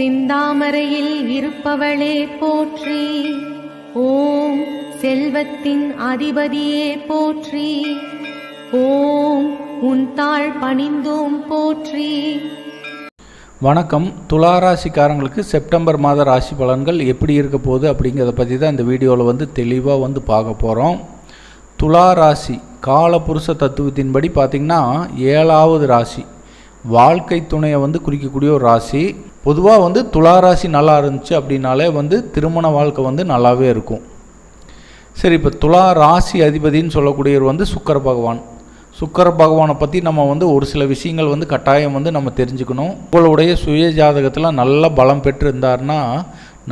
சிந்தாமரையில் இருப்பவளே போற்றி. ஓம் செல்வத்தின் அதிபதியே போற்றி. ஓம் உன் தாழ் பணிந்தோம் போற்றி. வணக்கம். துலா ராசிக்காரங்களுக்கு செப்டம்பர் மாத ராசி பலன்கள் எப்படி இருக்க போகுது அப்படிங்கிறத பற்றி தான் இந்த வீடியோவில் வந்து தெளிவாக வந்து பார்க்க போகிறோம் துலா ராசி காலபுருஷ தத்துவத்தின்படி பார்த்திங்கன்னா ஏழாவது ராசி. வாழ்க்கை துணையை வந்து குறிக்கக்கூடிய ஒரு ராசி. பொதுவாக வந்து துளாராசி நல்லா இருந்துச்சு அப்படின்னாலே வந்து திருமண வாழ்க்கை வந்து நல்லாவே இருக்கும். சரி இப்போ துலா ராசி அதிபதின்னு சொல்லக்கூடியவர் வந்து சுக்கர பகவான். சுக்கர பகவானை பற்றி நம்ம வந்து ஒரு சில விஷயங்கள் வந்து கட்டாயம் வந்து நம்ம தெரிஞ்சுக்கணும். உங்களுடைய சுய ஜாதகத்தில் நல்ல பலம் பெற்று இருந்தார்னா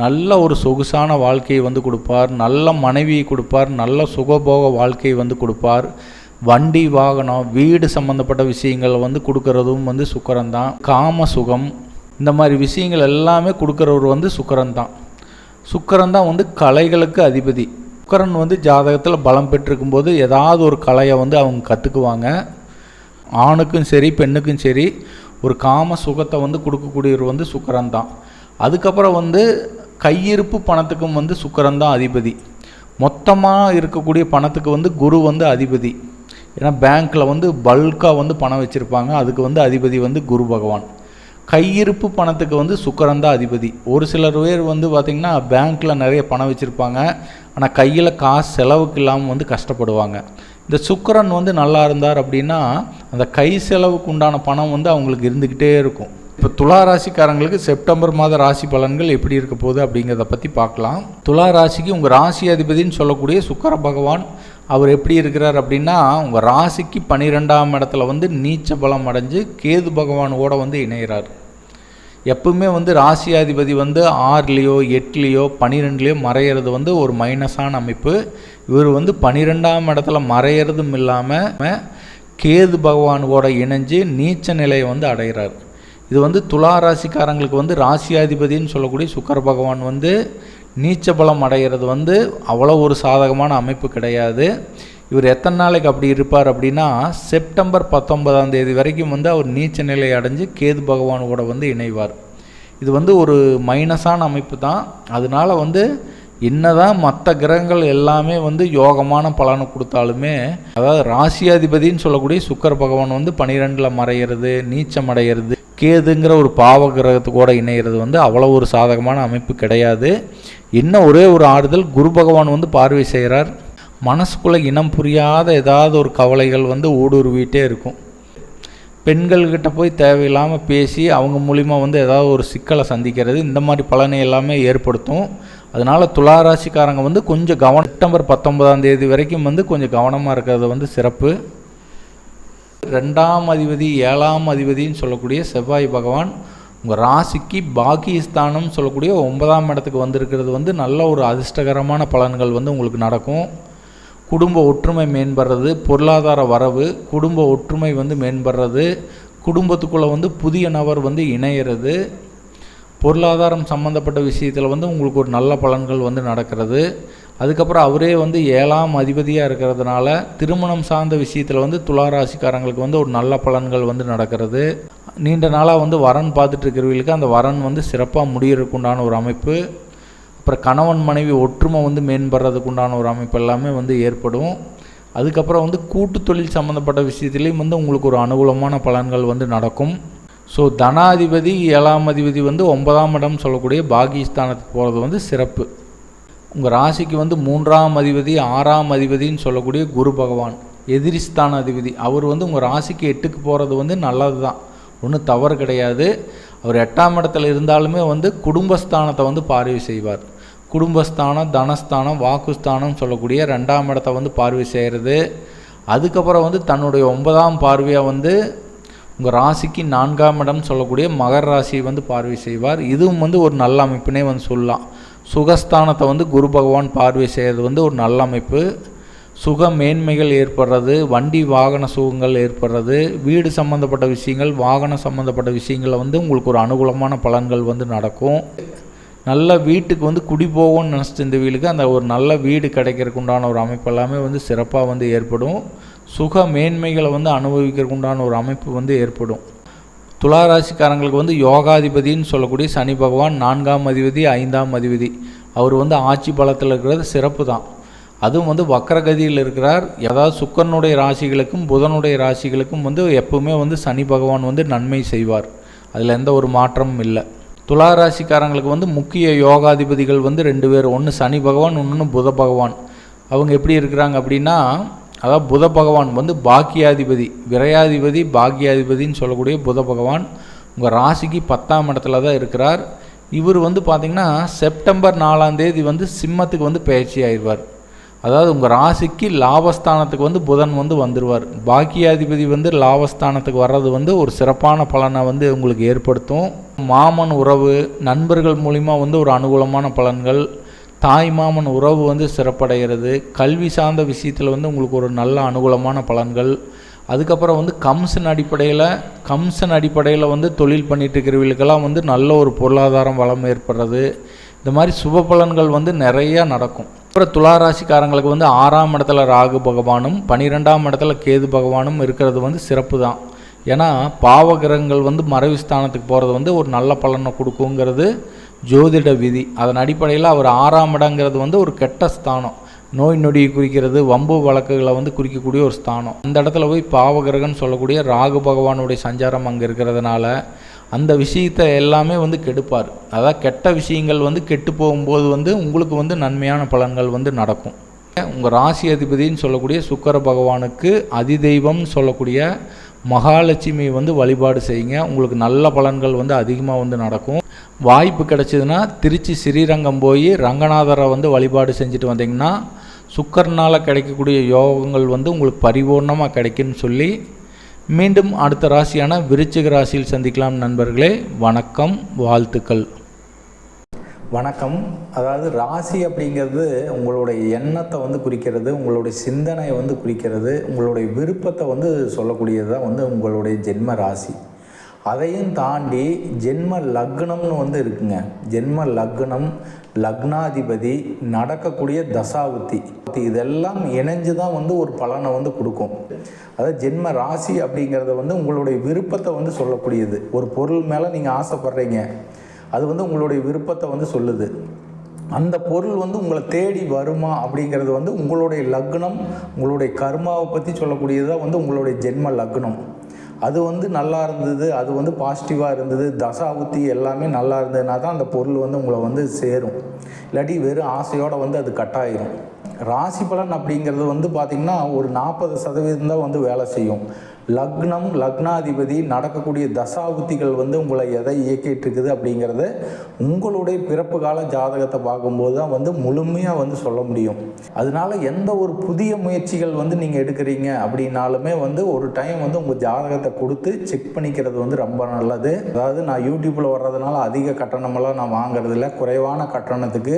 நல்ல ஒரு சொகுசான வாழ்க்கையை வந்து கொடுப்பார். நல்ல மனைவியை கொடுப்பார். நல்ல சுகபோக வாழ்க்கையை வந்து கொடுப்பார். வண்டி வாகனம் வீடு சம்மந்தப்பட்ட விஷயங்கள் வந்து கொடுக்கறதும் வந்து சுக்கரம்தான் காம சுகம் இந்த மாதிரி விஷயங்கள் எல்லாமே கொடுக்குறவர் வந்து சுக்கரன் தான். சுக்கரன் தான் வந்து கலைகளுக்கு அதிபதி. சுக்கரன் வந்து ஜாதகத்தில் பலம் பெற்றிருக்கும்போது ஏதாவது ஒரு கலையை வந்து அவங்க கற்றுக்குவாங்க ஆணுக்கும் சரி பெண்ணுக்கும் சரி ஒரு காம சுகத்தை வந்து கொடுக்கக்கூடியவர் வந்து சுக்கரன் தான். அதுக்கப்புறம் வந்து கையிருப்பு பணத்துக்கும் வந்து சுக்கரன் தான் அதிபதி. மொத்தமாக இருக்கக்கூடிய பணத்துக்கு வந்து குரு வந்து அதிபதி. ஏன்னா பேங்க்கில் வந்து பல்காக வந்து பணம் வச்சுருப்பாங்க. அதுக்கு வந்து அதிபதி வந்து குரு பகவான். கையிருப்பு பணத்துக்கு வந்து சுக்கரன் தான் அதிபதி. ஒரு சிலர் பேர் வந்து பார்த்திங்கன்னா பேங்க்கில் நிறைய பணம் வச்சுருப்பாங்க. ஆனால் கையில் காசு செலவுக்கு இல்லாமல் வந்து கஷ்டப்படுவாங்க. இந்த சுக்கரன் வந்து நல்லா இருந்தார் அப்படின்னா அந்த கை செலவுக்கு உண்டான பணம் வந்து அவங்களுக்கு இருந்துக்கிட்டே இருக்கும். இப்போ துலா ராசிக்காரங்களுக்கு செப்டம்பர் மாத ராசி பலன்கள் எப்படி இருக்க போகுது அப்படிங்கிறத பற்றி பார்க்கலாம். துலா ராசிக்கு உங்கள் ராசி அதிபதின்னு சொல்லக்கூடிய சுக்கர பகவான் அவர் எப்படி இருக்கிறார் அப்படின்னா உங்கள் ராசிக்கு பன்னிரெண்டாம் இடத்துல வந்து நீச்ச பலம் அடைஞ்சு கேது பகவானோட வந்து இணைகிறார் எப்பவுமே வந்து ராசியாதிபதி வந்து ஆறுலேயோ எட்டுலேயோ பன்னிரெண்டுலேயோ மறையிறது வந்து ஒரு மைனஸான அமைப்பு. இவர் வந்து பன்னிரெண்டாம் இடத்துல மறையிறதும் இல்லாமல் கேது பகவானோட இணைஞ்சு நீச்ச நிலையை வந்து அடைகிறார் இது வந்து துலா ராசிக்காரங்களுக்கு வந்து ராசியாதிபதின்னு சொல்லக்கூடிய சுக்கர பகவான் வந்து நீச்ச பலம் அடைகிறது வந்து அவ்வளோ ஒரு சாதகமான அமைப்பு கிடையாது. இவர் எத்தனை நாளைக்கு அப்படி இருப்பார் அப்படின்னா செப்டம்பர் பத்தொன்பதாம் தேதி வரைக்கும் வந்து அவர் நீச்ச நிலை அடைஞ்சு கேது பகவானோட வந்து இணைவார். இது வந்து ஒரு மைனஸான அமைப்பு தான். அதனால வந்து என்னதான் மற்ற கிரகங்கள் எல்லாமே வந்து யோகமான பலனை கொடுத்தாலுமே அதாவது ராசியாதிபதினு சொல்லக்கூடிய சுக்கர பகவான் வந்து பனிரெண்டில் மறையிறது நீச்சம் அடையிறது கேதுங்கிற ஒரு பாவ கிரகத்துக்கூட இணையிறது வந்து அவ்வளோ ஒரு சாதகமான அமைப்பு கிடையாது. என்ன ஒரே ஒரு ஆறுதல்? குரு பகவான் வந்து பார்வை செய்கிறார். மனசுக்குள்ளே இனம் புரியாத ஏதாவது ஒரு கவலைகள் வந்து ஊடுருவிட்டே இருக்கும். பெண்கள்கிட்ட போய் தேவையில்லாமல் பேசி அவங்க மூலிமா வந்து ஏதாவது ஒரு சிக்கலை சந்திக்கிறது இந்த மாதிரி பலனை எல்லாமே ஏற்படுத்தும். அதனால் துளாராசிக்காரங்க வந்து கொஞ்சம் கவனம் செப்டம்பர் பத்தொன்பதாம் தேதி வரைக்கும் வந்து கொஞ்சம் கவனமாக இருக்கிறது வந்து சிறப்பு. ரெண்டாம் அதிபதி ஏழாம் அதிபதின்னு சொல்லக்கூடிய செவ்வாய் பகவான் உங்கள் ராசிக்கு பாக்கியஸ்தானம் சொல்லக்கூடிய ஒன்பதாம் இடத்துக்கு வந்திருக்கிறது வந்து நல்ல ஒரு அதிர்ஷ்டகரமான பலன்கள் வந்து உங்களுக்கு நடக்கும். குடும்ப ஒற்றுமை மேம்படுறது பொருளாதார வரவு குடும்ப ஒற்றுமை வந்து மேம்படுறது குடும்பத்துக்குள்ளே வந்து புதிய நபர் வந்து இணையிறது பொருளாதாரம் சம்மந்தப்பட்ட விஷயத்தில் வந்து உங்களுக்கு ஒரு நல்ல பலன்கள் வந்து நடக்கிறது. அதுக்கப்புறம் அவரே வந்து ஏழாம் அதிபதியாக இருக்கிறதுனால திருமணம் சார்ந்த விஷயத்தில் வந்து துளாராசிக்காரங்களுக்கு வந்து ஒரு நல்ல பலன்கள் வந்து நடக்கிறது. நீண்ட நாளாக வந்து வரன் பார்த்துட்ருக்கிறவங்களுக்கு அந்த வரன் வந்து சிறப்பாக முடியறதுக்கு உண்டான ஒரு அமைப்பு. அப்புறம் கணவன் மனைவி ஒற்றுமை வந்து மேம்படுறதுக்கு உண்டான ஒரு அமைப்பு எல்லாமே வந்து ஏற்படும். அதுக்கப்புறம் வந்து கூட்டு தொழில் சம்மந்தப்பட்ட விஷயத்துலேயும் வந்து உங்களுக்கு ஒரு அனுகூலமான பலன்கள் வந்து நடக்கும். ஸோ தனாதிபதி ஏழாம் அதிபதி வந்து ஒன்பதாம் இடம் சொல்லக்கூடிய பாகிஸ்தானத்துக்கு போகிறது வந்து சிறப்பு. உங்கள் ராசிக்கு வந்து மூன்றாம் அதிபதி ஆறாம் அதிபதின்னு சொல்லக்கூடிய குரு பகவான் எதிரிஸ்தான அதிபதி. அவர் வந்து உங்கள் ராசிக்கு எட்டுக்கு போகிறது வந்து நல்லது தான் ஒன்றும் தவறு கிடையாது. அவர் எட்டாம் இடத்துல இருந்தாலுமே வந்து குடும்பஸ்தானத்தை வந்து பார்வை செய்வார். குடும்பஸ்தானம் தனஸ்தானம் வாக்குஸ்தானம் சொல்லக்கூடிய ரெண்டாம் இடத்த வந்து பார்வை செய்கிறது அதுக்கப்புறம் வந்து தன்னுடைய ஒன்பதாம் பார்வையாக வந்து உங்கள் ராசிக்கு நான்காம் இடம் சொல்லக்கூடிய மகர ராசியை வந்து பார்வை செய்வார். இதுவும் வந்து ஒரு நல்ல அமைப்புனே வந்து சொல்லலாம். சுகஸ்தானத்தை வந்து குரு பகவான் பார்வை செய்கிறது வந்து ஒரு நல்ல அமைப்பு. சுக மேன்மைகள் ஏற்படுறது வண்டி வாகன சுகங்கள் ஏற்படுறது வீடு சம்மந்தப்பட்ட விஷயங்கள் வாகனம் சம்மந்தப்பட்ட விஷயங்களில் வந்து உங்களுக்கு ஒரு அனுகூலமான பலன்கள் வந்து நடக்கும். நல்ல வீட்டுக்கு வந்து குடி போகும்னு நினச்சிட்டு இந்த வீலுக்கு அந்த ஒரு நல்ல வீடு கிடைக்கிறதுக்கு உண்டான ஒரு அமைப்பு எல்லாமே வந்து சிறப்பாக வந்து ஏற்படும். சுக மேன்மைகளை வந்து அனுபவிக்கிறதுக்கு உண்டான ஒரு அமைப்பு வந்து ஏற்படும். துளாராசிக்காரங்களுக்கு வந்து யோகாதிபதின்னு சொல்லக்கூடிய சனி பகவான் நான்காம் அதிபதி ஐந்தாம் அதிபதி. அவர் வந்து ஆட்சி பலத்தில் இருக்கிறது சிறப்பு தான் அதுவும் வந்து வக்கரகதியில் இருக்கிறார். அதாவது சுக்கரனுடைய ராசிகளுக்கும் புதனுடைய ராசிகளுக்கும் வந்து எப்பவுமே வந்து சனி பகவான் வந்து நன்மை செய்வார். அதில் எந்த ஒரு மாற்றமும் இல்லை. துலா ராசிக்காரங்களுக்கு வந்து முக்கிய யோகாதிபதிகள் வந்து ரெண்டு பேர். ஒன்று சனி பகவான் இன்னொன்று புத பகவான். அவங்க எப்படி இருக்கிறாங்க அப்படின்னா அதாவது புத பகவான் வந்து பாக்கியாதிபதி விரையாதிபதி பாக்கியாதிபதின்னு சொல்லக்கூடிய புத பகவான். உங்கள் ராசிக்கு பத்தாம் இடத்துல தான் இருக்கிறார். இவர் வந்து பார்த்திங்கன்னா செப்டம்பர் நாலாம் தேதி வந்து சிம்மத்துக்கு வந்து பயிற்சி ஆயிடுவார். அதாவது உங்கள் ராசிக்கு லாபஸ்தானத்துக்கு வந்து புதன் வந்து வந்துடுவார் பாக்கியாதிபதி வந்து லாபஸ்தானத்துக்கு வர்றது வந்து ஒரு சிறப்பான பலனை வந்து உங்களுக்கு ஏற்படுத்தும். மாமன் உறவு நண்பர்கள் மூலிமா வந்து ஒரு அனுகூலமான பலன்கள். தாய் மாமன் உறவு வந்து சிறப்படைகிறது. கல்வி சார்ந்த விஷயத்தில் வந்து உங்களுக்கு ஒரு நல்ல அனுகூலமான பலன்கள். அதுக்கப்புறம் வந்து கம்சன் அடிப்படையில் கம்சன் அடிப்படையில் வந்து தொழில் பண்ணிட்டு இருக்கிறவங்களுக்கெல்லாம் வந்து நல்ல ஒரு பொருளாதாரம் வளம் ஏற்படுறது. இந்த மாதிரி சுப பலன்கள் வந்து நிறையா நடக்கும். அப்புறம் துளாராசிக்காரங்களுக்கு வந்து ஆறாம் இடத்துல ராகு பகவானும் பன்னிரெண்டாம் இடத்துல கேது பகவானும் இருக்கிறது வந்து சிறப்பு தான். ஏன்னா பாவகிரகங்கள் வந்து மறைவு ஸ்தானத்துக்கு போகிறது வந்து ஒரு நல்ல பலனை கொடுக்குங்கிறது ஜோதிட விதி. அதன் அடிப்படையில் அவர் ஆறாம் இடங்கிறது வந்து ஒரு கெட்ட ஸ்தானம். நோய் நொடியை குறிக்கிறது வம்பு வழக்குகளை வந்து குறிக்கக்கூடிய ஒரு ஸ்தானம். அந்த இடத்துல போய் பாவகிரகன்னு சொல்லக்கூடிய ராகு பகவானுடைய சஞ்சாரம் அங்கே இருக்கிறதுனால அந்த விஷயத்தை எல்லாமே வந்து கெடுப்பார். அதாவது கெட்ட விஷயங்கள் வந்து கெட்டு போகும்போது வந்து உங்களுக்கு வந்து நன்மையான பலன்கள் வந்து நடக்கும். உங்கள் ராசி அதிபதின்னு சொல்லக்கூடிய சுக்கர பகவானுக்கு அதிதெய்வம்னு சொல்லக்கூடிய மகாலட்சுமி வந்து வழிபாடு செய்யுங்க. உங்களுக்கு நல்ல பலன்கள் வந்து அதிகமாக வந்து நடக்கும். வாய்ப்பு கிடச்சிதுன்னா திருச்சி ஸ்ரீரங்கம் போய் ரங்கநாதரை வந்து வழிபாடு செஞ்சுட்டு வந்தீங்கன்னா சுக்கரனால் கிடைக்கக்கூடிய யோகங்கள் வந்து உங்களுக்கு பரிபூர்ணமாக கிடைக்குன்னு சொல்லி மீண்டும் அடுத்த ராசியான விருச்சிக ராசியில் சந்திக்கலாம் நண்பர்களே. வணக்கம் வாழ்த்துக்கள். வணக்கம். அதாவது ராசி அப்படிங்கிறது உங்களுடைய எண்ணத்தை வந்து குறிக்கிறது உங்களுடைய சிந்தனையை வந்து குறிக்கிறது உங்களுடைய விருப்பத்தை வந்து சொல்லக்கூடியது தான் வந்து உங்களுடைய ஜென்ம ராசி. அதையும் தாண்டி ஜென்ம லக்னம்னு வந்து இருக்குங்க. ஜென்ம லக்னம் லக்னாதிபதி நடக்கக்கூடிய தசாவுத்தி இதெல்லாம் இணைஞ்சு தான் வந்து ஒரு பலனை வந்து கொடுக்கும். அதாவது ஜென்ம ராசி அப்படிங்கிறத வந்து உங்களுடைய விருப்பத்தை வந்து சொல்லக்கூடியது. ஒரு பொருள் மேலே நீங்கள் ஆசைப்படுறீங்க. அது வந்து உங்களுடைய விருப்பத்தை வந்து சொல்லுது. அந்த பொருள் வந்து உங்களை தேடி வருமா அப்படிங்கிறது வந்து உங்களுடைய லக்னம் உங்களுடைய கர்மாவை பற்றி சொல்லக்கூடியது தான் வந்து உங்களுடைய ஜென்ம லக்னம். அது வந்து நல்லா இருந்தது அது வந்து பாசிட்டிவாக இருந்தது. தசாவுத்தி எல்லாமே நல்லா இருந்ததுனா தான் அந்த பொருள் வந்து உங்களை வந்து சேரும். இல்லாட்டி வெறும் ஆசையோடு வந்து அது கட்டாயிரும் ராசி பலன் அப்படிங்கிறது வந்து பார்த்திங்கன்னா ஒரு நாற்பது சதவீதம் தான் வந்து வேலை செய்யும். லக்னம் லக்னாதிபதி நடக்கக்கூடிய தசாபுத்திகள் வந்து உங்களை எதை இயக்கிட்டு இருக்குது அப்படிங்கிறத உங்களுடைய பிறப்பு கால ஜாதகத்தை பார்க்கும்போது தான் வந்து முழுமையாக வந்து சொல்ல முடியும். அதனால எந்த ஒரு புதிய முயற்சிகள் வந்து நீங்கள் எடுக்கிறீங்க அப்படின்னாலுமே வந்து ஒரு டைம் வந்து உங்கள் ஜாதகத்தை கொடுத்து செக் பண்ணிக்கிறது வந்து ரொம்ப நல்லது. அதாவது நான் யூடியூப்பில் வர்றதுனால அதிக கட்டணமெல்லாம் நான் வாங்குறதில்ல. குறைவான கட்டணத்துக்கு